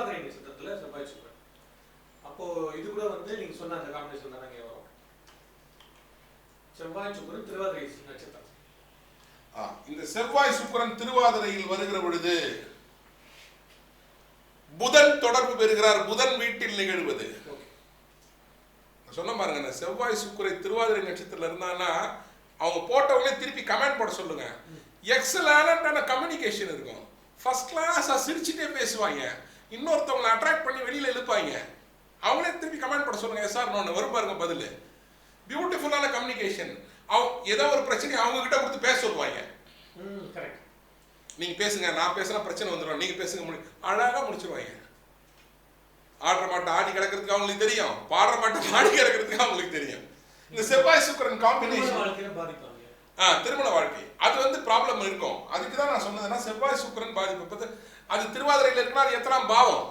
திருவாதிரை நட்சத்திரத்தில் செவ்வாய் சுக்கரன் இது கூட வந்து நீங்க சொன்ன அந்த காம்பினேஷன் தானே இங்கே வரும். செவ்வாய் சுக்கரன் திருவாதிரை நட்சத்திரம். இந்த செவ்வாய் சுக்கரன் திருவாதிரையில் வருகிற பொழுது புதன் தொடர்பு பெறுகிறார். புதன் வீட்டில் நிகழ்வது. சொன்ன பாருங்க செவ்வாய் சுக்கரை திருவாதிரை நட்சத்திரத்தில் இருந்தானா அவங்க போட்டவங்களே திருப்பி கமெண்ட் போட சொல்லுங்க. எக்ஸலான கம்யூனிகேஷன் இருக்கும். ஃபர்ஸ்ட் கிளாஸ் சிரிச்சுட்டே பேசுவாங்க. இன்னொருத்தவங்களை அட்ராக்ட் பண்ணி வெளியில இழுப்பாங்க. அவங்களே திருப்பி கமெண்ட் போட சொல்லுங்க எஸ் சார் நான் வரும் பாருங்க பதில். பியூட்டிஃபுல்லான கம்யூனிகேஷன் அவங்க ஏதோ ஒரு பிரச்சனை அவங்க கிட்ட கொடுத்து பேச சொல்லுவாங்க. நீங்க பேசுங்க நான் பேசினா பிரச்சனை வந்துடும் நீங்க பேசுங்க முடி அழகா முடிச்சிருவாங்க. ஆடுற மாட்டை ஆடி கிடக்கிறதுக்கு அவங்களுக்கு தெரியும். பாடுற மாட்டை பாடி கிடக்கிறதுக்கு அவங்களுக்கு தெரியும். இந்த செவ்வாய் சுக்கிரன் காம்பினேஷன் ஆ திருமண வாழ்க்கை. அது வந்து ப்ராப்ளம் இருக்கும். அதுக்கு தான் நான் சொன்னதுன்னா செவ்வாய் சுக்கிரன் பாதிப்பு. அது திருவாதிரையில் இருக்குன்னா அது எத்தனாம் பாவம்?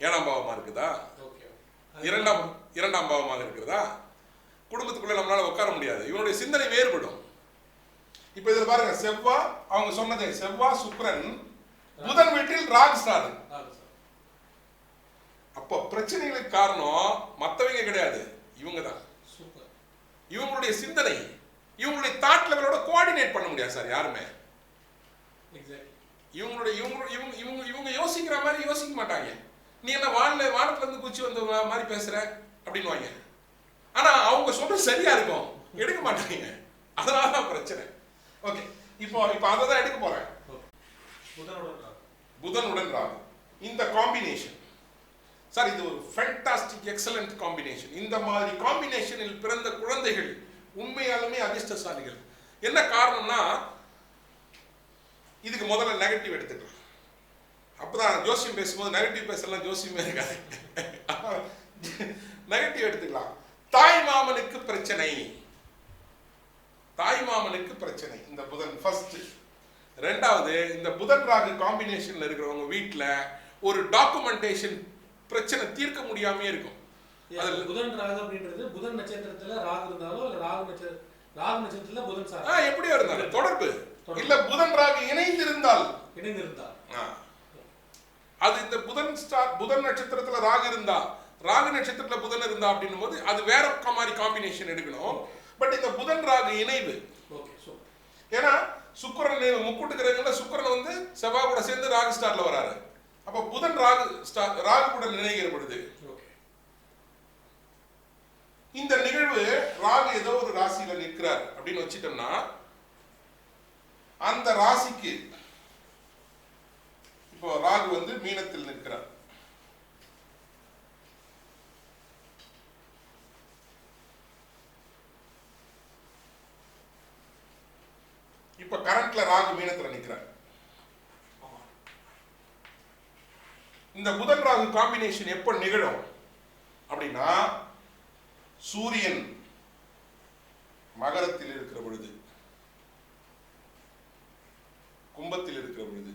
ஏழாம் பாவமா இருக்குதா? இரண்டாம் இரண்டாம் பாவமாக இருக்கிறதா குடும்பத்துக்குள்ள நம்மளால உட்கார முடியாது. இவனுடைய சிந்தனை வேறுபடும். இப்ப இதுல பாருங்க செவ்வா அவங்க சொன்னதே செவ்வா சுக்கிரன் புதன் வீட்டில் ராக் ஸ்டார். அப்போ பிரச்சனைகளுக்கு காரணம் மத்தவங்க கிடையாது. இவங்க தான் இவங்களுடைய சிந்தனை இவங்களுடைய தாட் லெவலோட கோஆர்டினேட் பண்ண முடியாது சார் யாருமே. இவங்களுடைய இவங்க இவங்க இவங்க இவங்க யோசிக்கிற மாதிரி யோசிக்க மாட்டாங்க. நீ என்ன வானில வானத்துல இருந்து குச்சி வந்த மாதிரி பேசுற? அப்படின்னுவாங்க. ஆனா அவங்க சொல்றது சரியா இருக்கும். எடுக்க மாட்டாங்க. அதனால தான் பிரச்சனை. ஓகே இப்போ இப்போ அதை தான் எடுக்க ராகு. புதனுடன் ராகு. இந்த காம்பினேஷன் சார் இது ஒரு ஃபேண்டாஸ்டிக் எக்ஸலண்ட் காம்பினேஷன் இந்த மாதிரி காம்பினேஷனில் பிறந்த குழந்தைகள் உண்மையாலுமே அதிர்ஷ்டசாலிகள். என்ன காரணம்னா இதுக்கு முதல்ல நெகட்டிவ் எடுத்துக்கலாம் அப்பதான் ஜோசியம் பேசும்போது நெகட்டிவ் பேசலாம் ஜோசியமே இருக்காது. நெகட்டிவ் எடுத்துக்கலாம். தாய் மாமனுக்கு பிரச்சனை. தாய் மாமனுக்கு பிரச்சனை. இந்த புதன் ஃபர்ஸ்ட் ரெண்டாவது இந்த புதன் ராகு காம்பினேஷன்ல இருக்கிறவங்க வீட்ல ஒரு டாக்குமெண்டேஷன் பிரச்சனை தீர்க்க முடியாமே இருக்கும். அது புதன் ராகு அப்படின்றது புதன் நட்சத்திரத்துல ராகு இருந்தாலும் ராகு நட்சத்திர ராகு நட்சத்திரத்துல புதன் சார் எப்படியோ இருந்தாலும். தொடர்பு. இல்ல புதன் ராகு இணைந்திருந்தால். இணைந்திருந்தார் ஆ. அது இந்த புதன் ஸ்டார் புதன் நட்சத்திரத்துல ராகு இருந்தா ராகு நட்சத்திரத்துல புதன் இருந்தா அப்படின்னும் போது அது வேற மாதிரி காம்பினேஷன் எடுக்கணும். பட் இந்த புதன் ராகு இணைவு. ஏன்னா சுக்கிரன் முக்கூட்டு கிரகங்கள்ல சுக்கிரன் வந்து செவ்வாய் கூட சேர்ந்து ராகு ஸ்டார்ல வராரு. அப்ப புதன் ராகு ஸ்டார் ராகு கூட இணைகிற பொழுது இந்த நிகழ்வு ராகு ஏதோ ஒரு ராசியில நிற்கிறார் அப்படின்னு வச்சிட்டோம்னா அந்த ராசிக்கு இப்போ ராகு வந்து மீனத்தில் நிற்கிறார். இப்ப கரண்ட்ல ராகு மீனத்துல நிற்கிறார். ஆமா இந்த புதன் ராகு காம்பினேஷன் எப்ப நிகழும்? அப்படின்னா சூரியன் மகரத்தில் இருக்கிற பொழுது. கும்பத்தில் இருக்கிற பொழுது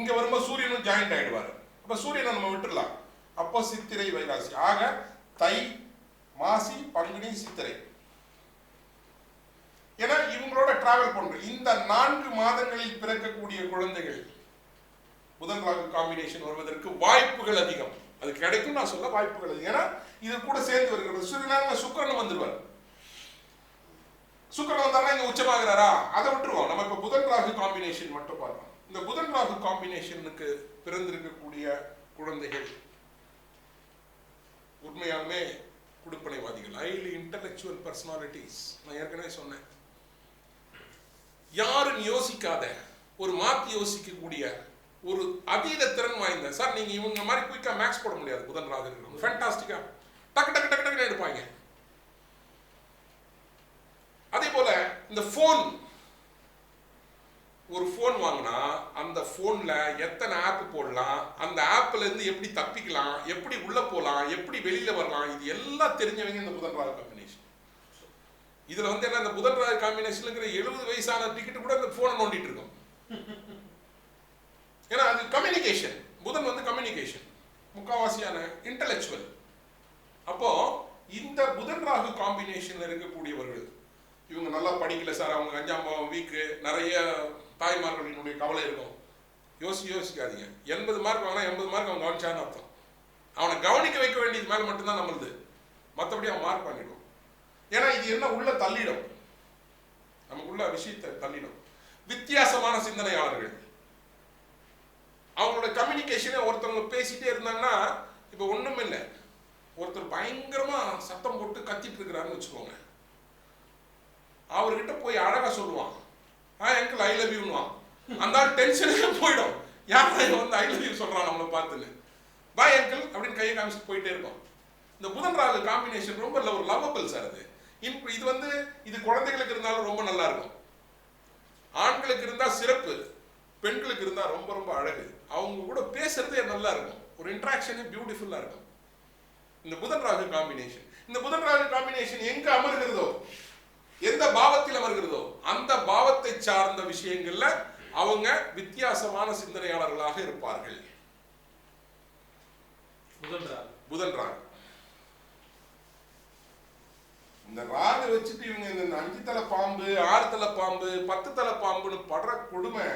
இங்க வரும்போது சூரியனும் ஜாயிண்ட் ஆயிடுவார். அப்ப சூரியனை நம்ம விட்டுடலாம் அப்போ சித்திரை வைகாசி. ஆக தை மாசி பங்குனி சித்திரை. ஏன்னா இவங்களோட டிராவல் பண்றோம். இந்த நான்கு மாதங்களில் பிறக்கக்கூடிய குழந்தைகள் புதன் ராகு காம்பினேஷன் வருவதற்கு வாய்ப்புகள் அதிகம். அது கிடைக்கும் நான் சொல்ல வாய்ப்புகள் அதிகம். ஏன்னா இது கூட சேர்ந்து வருகிறது. சூரியனாக சுக்கரன் வந்துடுவார். சுக்கரன் வந்தாரா இங்க உச்சமாகிறாரா? அதை விட்டுருவோம். நம்ம இப்ப புதன் ராகு காம்பினேஷன் மட்டும் பார்ப்போம். இந்த புதன் ராகு காம்பினேஷனுக்கு பிறந்திருக்கக்கூடிய குழந்தைகள் உண்மையாலுமே குடுப்பனைவாதிகள். ஹைலி இன்டலெக்சுவல் பர்சனாலிட்டிஸ் நான் ஏற்கனவே சொன்னேன். யாரும் யோசிக்காத ஒரு மாத்தி யோசிக்கக்கூடிய ஒரு அதீத திறன் வாய்ந்த சார் நீங்க இவங்க மாதிரி குயிக்கா மேக்ஸ் போட முடியாது புதன் ராகு இருக்கிறவங்க. ஃபேண்டாஸ்டிக்கா டக்கு டக்கு டக்கு டக்குன்னு எடுப்பாங்க. அதே போல இந்த ஃபோன் ஒரு ஃபோன் வாங்கினா அந்த ஃபோனில் எத்தனை ஆப் போடலாம் அந்த ஆப்பிலேருந்து எப்படி தப்பிக்கலாம் எப்படி உள்ளே போகலாம் எப்படி வெளியில வரலாம் இது எல்லாம் தெரிஞ்சவங்க இந்த புதன் ராகு காம்பினேஷன் இதில் வந்து என்ன இந்த புதன் ராகு காம்பினேஷனுங்கிற எழுபது வயசான டிக்கெட் கூட இந்த ஃபோனை நோண்டிட்டு இருக்கும். ஏன்னா அது கம்யூனிகேஷன் புதன் வந்து கம்யூனிகேஷன் முக்காவாசியான இன்டலெக்சுவல் அப்போ இந்த புதன் ராகு காம்பினேஷன்ல இருக்கக்கூடியவர்கள் இவங்க நல்லா படிக்கல சார் அவங்க அஞ்சாம் வீக்கு நிறைய தாய்மார்களினுடைய கவலை இருக்கும். யோசி யோசிக்காதீங்க. எண்பது மார்க் வாங்கினா எண்பது மார்க் அவன் கவனிச்சான்னு அர்த்தம். அவனை கவனிக்க வைக்க வேண்டியது மேலே மட்டும்தான் நம்மளுது. மற்றபடி அவன் மார்க் பண்ணிடும். ஏன்னா இது என்ன உள்ள தள்ளிடும். நமக்குள்ள விஷயத்தை தள்ளிடும். வித்தியாசமான சிந்தனையாளர்கள். அவங்களோட கம்யூனிகேஷனே ஒருத்தவங்க பேசிட்டே இருந்தாங்கன்னா இப்போ ஒன்றும் இல்லை ஒருத்தர் பயங்கரமாக சத்தம் போட்டு கத்திட்டு இருக்கிறாருன்னு வச்சுக்கோங்க. அவர்கிட்ட போய் அழகா சொல்லுவான். ஆ எங்கள் ஐ லவ் யூன்னுவான் அந்த ஆள் டென்ஷனே போயிடும். யார் வந்து ஐ லவ் யூ சொல்றான் நம்மளை பார்த்துன்னு. பாய் அங்கிள் அப்படின்னு கையை காமிச்சிட்டு போயிட்டே இருக்கும். இந்த புதன் ராகு காம்பினேஷன் ரொம்ப ஒரு லவ்வபிள் சார் அது. இன் இது வந்து இது குழந்தைகளுக்கு இருந்தாலும் ரொம்ப நல்லா இருக்கும். ஆண்களுக்கு இருந்தா சிறப்பு பெண்களுக்கு இருந்தால் ரொம்ப ரொம்ப அழகு. அவங்க கூட பேசுறதே நல்லா இருக்கும். ஒரு இன்ட்ராக்ஷனே பியூட்டிஃபுல்லா இருக்கும். இந்த புதன் ராகு காம்பினேஷன் இந்த புதன் ராகு காம்பினேஷன் எங்க அமர்கிறதோ அமர்கிறதோ அந்த பாவத்தை சார்ந்த விஷயங்கள்ல அவங்க வித்தியாசமான சிந்தனையாளர்களாக இருப்பார்கள். புதன் ராகு புதன் ராகு இந்த ராகு வச்சுட்டு இவங்க இந்த அஞ்சு தலை பாம்பு ஆறு தலை பாம்பு பத்து தலை பாம்புன்னு படுற கொடுமை